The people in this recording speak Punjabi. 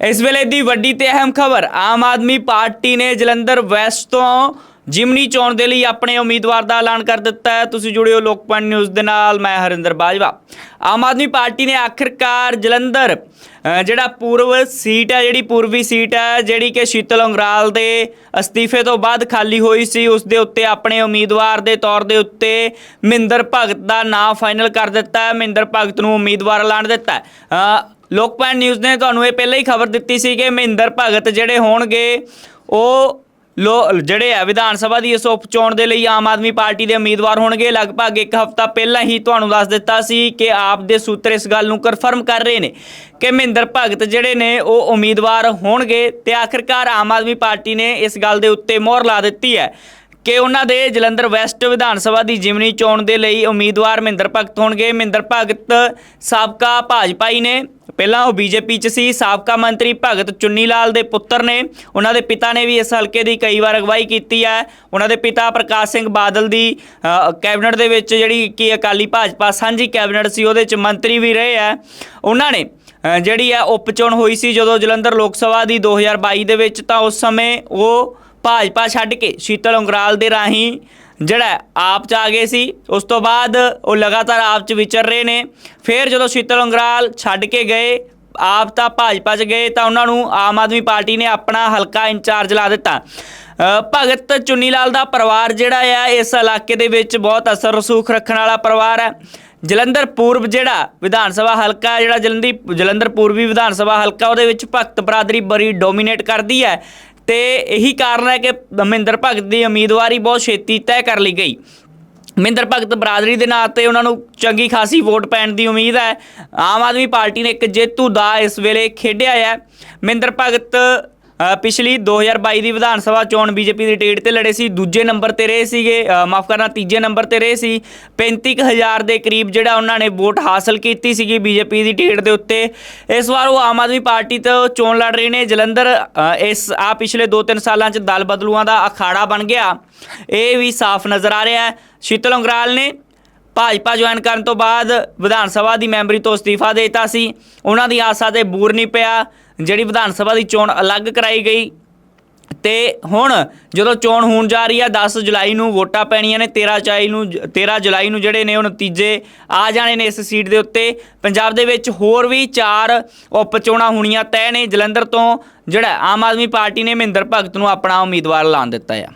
ਇਸ ਵੇਲੇ ਦੀ ਵੱਡੀ ਤੇ ਅਹਿਮ ਖਬਰ, ਆਮ ਆਦਮੀ ਪਾਰਟੀ ਨੇ ਜਲੰਧਰ ਵੈਸਟ ਤੋਂ ਜਿਮਨੀ ਚੋਣ ਦੇ ਲਈ ਆਪਣੇ ਉਮੀਦਵਾਰ ਦਾ ਐਲਾਨ ਕਰ ਦਿੱਤਾ ਹੈ। ਤੁਸੀਂ ਜੁੜਿਓ ਲੋਕਪਾਲ ਨਿਊਜ਼ ਦੇ ਨਾਲ, ਮੈਂ ਹਰਿੰਦਰ ਬਾਜਵਾ। ਆਮ ਆਦਮੀ ਪਾਰਟੀ ਨੇ ਆਖਿਰਕਾਰ ਜਲੰਧਰ ਜਿਹੜਾ ਪੂਰਵ ਸੀਟ ਹੈ, ਜਿਹੜੀ ਪੂਰਬੀ ਸੀਟ ਹੈ, ਜਿਹੜੀ ਕਿ ਸ਼ੀਤਲ ਉਂਗਰਾਲ ਦੇ ਅਸਤੀਫੇ ਤੋਂ ਬਾਅਦ ਖਾਲੀ ਹੋਈ ਸੀ, ਉਸ ਦੇ ਉੱਤੇ ਆਪਣੇ ਉਮੀਦਵਾਰ ਦੇ ਤੌਰ ਦੇ ਉੱਤੇ ਮਹਿੰਦਰ ਭਗਤ ਦਾ ਨਾਮ ਫਾਈਨਲ ਕਰ ਦਿੱਤਾ ਹੈ। ਮਹਿੰਦਰ ਭਗਤ ਨੂੰ ਉਮੀਦਵਾਰ ਐਲਾਨ ਦਿੱਤਾ ਲੋਕਪਾਲ ਨਿਊਜ਼ ਨੇ ਤੁਹਾਨੂੰ ਇਹ ਪਹਿਲਾਂ ਹੀ ਖਬਰ ਦਿੱਤੀ ਸੀ ਕਿ ਮਹਿੰਦਰ ਭਗਤ ਜਿਹੜੇ ਹੋਣਗੇ, ਉਹ ਲੋ, ਜਿਹੜੇ ਆ ਵਿਧਾਨ ਸਭਾ ਦੀ ਇਸ ਉਪ ਚੋਣ ਦੇ ਲਈ ਆਮ ਆਦਮੀ ਪਾਰਟੀ ਦੇ ਉਮੀਦਵਾਰ ਹੋਣਗੇ। ਲਗਭਗ ਇੱਕ ਹਫ਼ਤਾ ਪਹਿਲਾਂ ਹੀ ਤੁਹਾਨੂੰ ਦੱਸ ਦਿੱਤਾ ਸੀ ਕਿ ਆਪ ਦੇ ਸੂਤਰ ਇਸ ਗੱਲ ਨੂੰ ਕਨਫਰਮ ਕਰ ਰਹੇ ਨੇ ਕਿ ਮਹਿੰਦਰ ਭਗਤ ਜਿਹੜੇ ਨੇ, ਉਹ ਉਮੀਦਵਾਰ ਹੋਣਗੇ ਤੇ ਆਖਿਰਕਾਰ ਆਮ ਆਦਮੀ ਪਾਰਟੀ ਨੇ ਇਸ ਗੱਲ ਦੇ ਉੱਤੇ ਮੋਹਰ ਲਾ ਦਿੱਤੀ ਹੈ ਕਿ ਉਹਨਾਂ ਦੇ ਜਲੰਧਰ ਵੈਸਟ ਵਿਧਾਨ ਸਭਾ ਦੀ ਜਿਮਨੀ ਚੋਣ ਦੇ ਲਈ ਉਮੀਦਵਾਰ ਮਹਿੰਦਰ ਭਗਤ ਹੋਣਗੇ। ਮਹਿੰਦਰ ਭਗਤ ਸਾਬਕਾ ਭਾਜਪਾਈ ਨੇ ਪਹਿਲਾਂ ਉਹ ਬੀਜੇਪੀ 'ਚ ਸੀ, ਸਾਬਕਾ ਮੰਤਰੀ ਭਗਤ ਚੁੰਨੀ ਲਾਲ ਦੇ ਪੁੱਤਰ ਨੇ। ਉਹਨਾਂ ਦੇ ਪਿਤਾ ਨੇ ਵੀ ਇਸ ਹਲਕੇ ਦੀ ਕਈ ਵਾਰ ਅਗਵਾਈ ਕੀਤੀ ਹੈ। ਉਹਨਾਂ ਦੇ ਪਿਤਾ ਪ੍ਰਕਾਸ਼ ਸਿੰਘ ਬਾਦਲ ਦੀ ਕੈਬਨਿਟ ਦੇ ਵਿੱਚ ਜਿਹੜੀ ਕਿ ਅਕਾਲੀ ਭਾਜਪਾ ਸਾਂਝੀ ਕੈਬਨਿਟ ਸੀ, ਉਹਦੇ 'ਚ ਮੰਤਰੀ ਵੀ ਰਹੇ ਆ ਉਹਨਾਂ ਨੇ ਜਿਹੜੀ ਹੈ ਉਪ ਚੋਣ ਹੋਈ ਸੀ ਜਦੋਂ ਜਲੰਧਰ ਲੋਕ ਸਭਾ ਦੀ 2022 ਦੇ ਵਿੱਚ, ਤਾਂ ਉਸ ਸਮੇਂ ਉਹ ਭਾਜਪਾ ਛੱਡ ਕੇ ਸ਼ੀਤਲ ਉਂਗਰਾਲ ਦੇ ਰਾਹੀਂ ਜਿਹੜਾ ਆਪ ਚ ਆ ਗਏ ਸੀ, ਉਸ ਤੋਂ ਬਾਅਦ ਉਹ ਲਗਾਤਾਰ ਆਪ ਚ ਵਿਚਰ ਰਹੇ ਨੇ। ਫਿਰ ਜਦੋਂ ਸ਼ੀਤਲ ਅੰਗਰਾਲ ਛੱਡ ਕੇ ਗਏ, ਆਪ ਤਾਂ ਭਾਜਪਾ ਚ ਗਏ, ਤਾਂ ਉਹਨਾਂ ਨੂੰ ਆਮ ਆਦਮੀ ਪਾਰਟੀ ਨੇ ਆਪਣਾ ਹਲਕਾ ਇੰਚਾਰਜ ਲਾ ਦਿੱਤਾ। ਭਗਤ ਚੁੰਨੀ ਲਾਲ ਦਾ ਪਰਿਵਾਰ ਜਿਹੜਾ ਆ, ਇਸ ਇਲਾਕੇ ਦੇ ਵਿੱਚ ਬਹੁਤ ਅਸਰ ਰਸੂਖ ਰੱਖਣ ਵਾਲਾ ਪਰਿਵਾਰ ਹੈ। ਜਲੰਧਰ ਪੂਰਬ ਜਿਹੜਾ ਵਿਧਾਨ ਸਭਾ ਹਲਕਾ, ਜਿਹੜਾ ਜਲੰਧੀ, ਜਲੰਧਰ ਪੂਰਬੀ ਵਿਧਾਨ ਸਭਾ ਹਲਕਾ, ਉਹਦੇ ਵਿੱਚ ਭਗਤ ਬਰਾਦਰੀ ਬੜੀ ਡੋਮੀਨੇਟ ਕਰਦੀ ਹੈ। ਤੇ ਇਹੀ ਕਾਰਨ ਹੈ ਕਿ ਮਹਿੰਦਰ ਭਗਤ ਦੀ ਉਮੀਦਵਾਰੀ ਬਹੁਤ ਛੇਤੀ ਤੈਅ ਕਰ ਲਈ ਗਈ। ਮਹਿੰਦਰ ਭਗਤ ਬਰਾਦਰੀ ਦੇ ਨਾਂ ਤੇ ਉਹਨਾਂ ਨੂੰ ਚੰਗੀ ਖਾਸੀ ਵੋਟ ਪੈਣ ਦੀ ਉਮੀਦ ਹੈ। ਆਮ ਆਦਮੀ ਪਾਰਟੀ ਨੇ ਇੱਕ ਜੇਤੂ ਦਾ ਇਸ ਵੇਲੇ ਖੇਡਿਆ ਹੈ। ਮਹਿੰਦਰ ਭਗਤ ਪਿਛਲੀ 2022 ਦੀ ਵਿਧਾਨ ਸਭਾ ਚੋਣ ਬੀਜੇਪੀ ਦੀ ਟਿਕਟ ਤੇ ਲੜੇ ਸੀ, ਦੂਜੇ ਨੰਬਰ ਤੇ ਰਹੇ ਸੀਗੇ ਮਾਫ ਕਰਨਾ, ਤੀਜੇ ਨੰਬਰ ਤੇ ਰਹੇ ਸੀ। 35000 ਦੇ ਕਰੀਬ ਜਿਹੜਾ ਉਹਨਾਂ ਨੇ ਵੋਟ ਹਾਸਲ ਕੀਤੀ ਸੀਗੀ ਬੀਜੇਪੀ ਦੀ ਟਿਕਟ ਦੇ ਉੱਤੇ। ਇਸ ਵਾਰ ਉਹ ਆਮ ਆਦਮੀ ਪਾਰਟੀ ਤੋਂ ਚੋਣ ਲੜ ਰਹੇ ਨੇ। ਜਲੰਧਰ ਇਸ, ਆ ਪਿਛਲੇ 2-3 ਸਾਲਾਂ 'ਚ ਦਲ ਬਦਲੂਆਂ ਦਾ ਅਖਾੜਾ ਬਣ ਗਿਆ। ਇਹ ਵੀ ਸਾਫ਼ ਨਜ਼ਰ ਆ ਰਿਹਾ ਹੈ। ਸ਼ੀਤਲ ਅੰਗਰਾਲ ਨੇ ਭਾਜਪਾ ਜੁਆਇਨ ਕਰਨ ਤੋਂ ਬਾਅਦ ਵਿਧਾਨ ਸਭਾ ਦੀ ਮੈਂਬਰੀ ਤੋਂ ਅਸਤੀਫਾ ਦੇ ਦਿੱਤਾ ਸੀ। ਉਹਨਾਂ ਦੀ ਆਸਾ ਤੇ ਬੂਰ ਨਹੀਂ ਪਿਆ, ਜਿਹੜੀ ਵਿਧਾਨ ਸਭਾ ਦੀ ਚੋਣ ਅਲੱਗ ਕਰਾਈ ਗਈ। ਤੇ ਹੁਣ ਜਦੋਂ ਚੋਣ ਹੋਣ ਜਾ ਰਹੀ ਹੈ 10 ਜੁਲਾਈ ਨੂੰ ਵੋਟਾਂ ਪੈਣੀਆਂ ਨੇ 13 ਜੁਲਾਈ ਨੂੰ 13 ਜੁਲਾਈ ਨੂੰ ਜਿਹੜੇ ਨੇ ਉਹ ਨਤੀਜੇ ਆ ਜਾਣੇ ਨੇ ਇਸ ਸੀਟ ਦੇ ਉੱਤੇ। ਪੰਜਾਬ ਦੇ ਵਿੱਚ ਹੋਰ ਵੀ ਚਾਰ ਉਪ ਚੋਣਾਂ ਹੋਣੀਆਂ ਤੈਅ ਨੇ। ਜਲੰਧਰ ਤੋਂ ਜਿਹੜਾ ਆਮ ਆਦਮੀ ਪਾਰਟੀ ਨੇ ਮਹਿੰਦਰ ਭਗਤ ਨੂੰ ਆਪਣਾ ਉਮੀਦਵਾਰ ਐਲਾਨ ਦਿੱਤਾ ਆ।